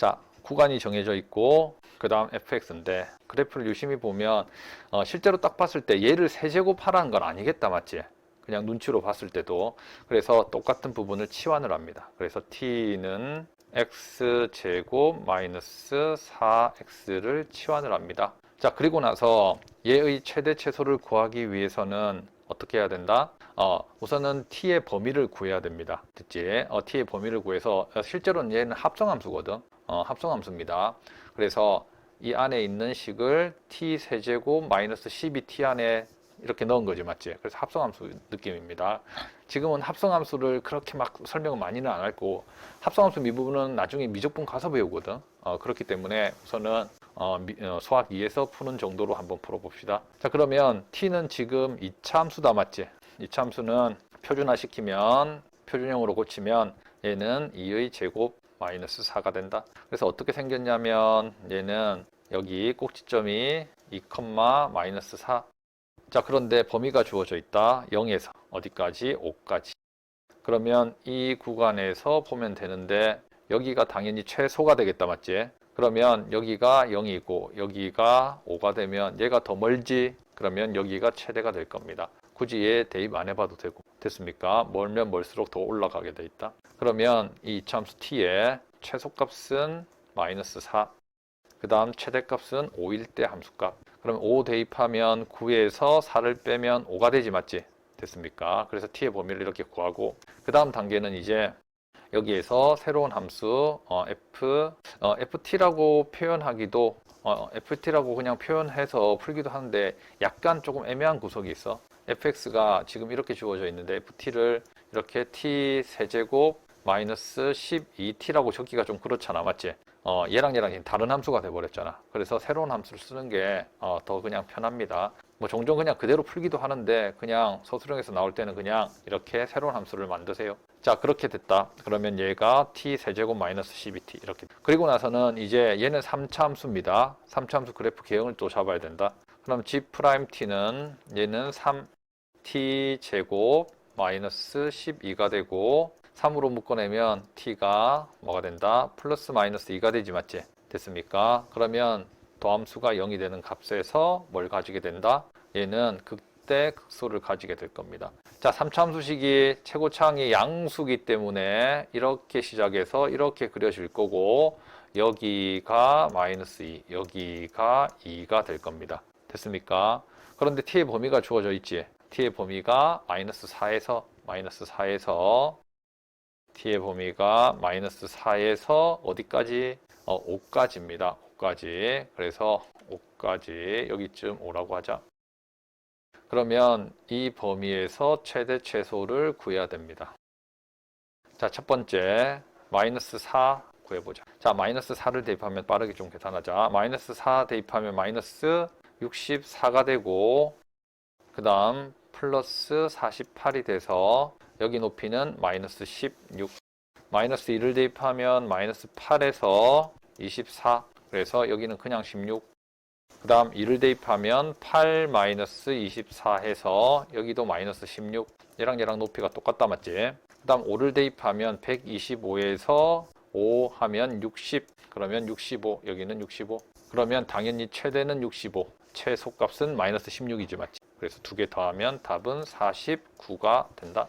자, 구간이 정해져 있고 그 다음 fx인데 그래프를 유심히 보면 어, 실제로 딱 봤을 때 얘를 세제곱 하라는 건 아니겠다 맞지? 그냥 눈치로 봤을 때도 그래서 똑같은 부분을 치환을 합니다. 그래서 t는 x제곱 마이너스 4x를 치환을 합니다. 자 그리고 나서 얘의 최대 최소를 구하기 위해서는 어떻게 해야 된다? 어, 우선은 t의 범위를 구해야 됩니다. 됐지? 어, t의 범위를 구해서 어, 실제로는 얘는 합성함수거든. 어, 합성함수입니다. 그래서 이 안에 있는 식을 t 세제곱 마이너스 12t 안에 이렇게 넣은 거지 맞지? 그래서 합성함수 느낌입니다. 지금은 합성함수를 그렇게 막 설명을 많이는 안 할고 합성함수 미부분은 나중에 미적분 가서 배우거든. 어, 그렇기 때문에 우선은 어, 미- 어, 수학 2에서 푸는 정도로 한번 풀어봅시다. 자 그러면 t는 지금 2차 함수다 맞지? 2차 함수는 표준화 시키면 표준형으로 고치면 얘는 2의 제곱 마이너스 4가 된다. 그래서 어떻게 생겼냐면 얘는 여기 꼭지점이 2, 마이너스 4. 자, 그런데 범위가 주어져 있다. 0에서 어디까지? 5까지. 그러면 이 구간에서 보면 되는데 여기가 당연히 최소가 되겠다. 맞지? 그러면 여기가 0이고 여기가 5가 되면 얘가 더 멀지? 그러면 여기가 최대가 될 겁니다. 굳이 얘 대입 안 해봐도 되고 됐습니까? 멀면 멀수록 더 올라가게 돼 있다. 그러면 이 이차함수 t의 최소값은 마이너스 4. 그 다음 최대값은 5일 때 함수값. 그럼 5 대입하면 9에서 4를 빼면 5가 되지 맞지? 됐습니까? 그래서 t의 범위를 이렇게 구하고 그 다음 단계는 이제 여기에서 새로운 함수 어, f 어, ft라고 표현하기도 어, ft라고 그냥 표현해서 풀기도 하는데 약간 조금 애매한 구석이 있어. Fx가 지금 이렇게 주어져 있는데 ft를 이렇게 t 세제곱 마이너스 12t라고 적기가 좀 그렇잖아, 맞지? 어, 얘랑 얘랑 다른 함수가 돼버렸잖아. 그래서 새로운 함수를 쓰는 게 어, 더 그냥 편합니다. 뭐 종종 그냥 그대로 풀기도 하는데 그냥 서술형에서 나올 때는 그냥 이렇게 새로운 함수를 만드세요. 자 그렇게 됐다. 그러면 얘가 t 세제곱 마이너스 12t 이렇게. 그리고 나서는 이제 얘는 3차 함수입니다. 3차 함수 그래프 개형을 또 잡아야 된다. 그럼 g 프라임 t는 얘는 3t 제곱 마이너스 12가 되고 3으로 묶어내면 t가 뭐가 된다? 플러스 마이너스 2가 되지 맞지? 됐습니까? 그러면 도함수가 0이 되는 값에서 뭘 가지게 된다? 얘는 극대 극소를 가지게 될 겁니다. 자, 3차 함수식이 최고차항이 양수기 때문에 이렇게 시작해서 이렇게 그려질 거고 여기가 마이너스 2, 여기가 2가 될 겁니다. 됐습니까? 그런데 t의 범위가 주어져 있지. T의 범위가 마이너스 4에서 마이너스 4에서 t의 범위가 마이너스 4에서 어디까지? 어, 5까지입니다. 5까지. 그래서 5까지 여기쯤 오라고 하자. 그러면 이 범위에서 최대 최소를 구해야 됩니다. 자, 첫 번째 마이너스 4 구해보자. 자, 마이너스 4를 대입하면 빠르게 좀 계산하자. 마이너스 4 대입하면 마이너스 64가 되고 그 다음 플러스 48이 돼서 여기 높이는 마이너스 16 마이너스 1을 대입하면 마이너스 8에서 24 그래서 여기는 그냥 16그 다음 1을 대입하면 8 마이너스 24 해서 여기도 마이너스 16 얘랑 얘랑 높이가 똑같다 맞지? 그 다음 5를 대입하면 125에서 5 하면 60 그러면 65 여기는 65 그러면 당연히 최대는 65 최소값은 마이너스 16이지 맞지? 그래서 두 개 더하면 답은 49가 된다.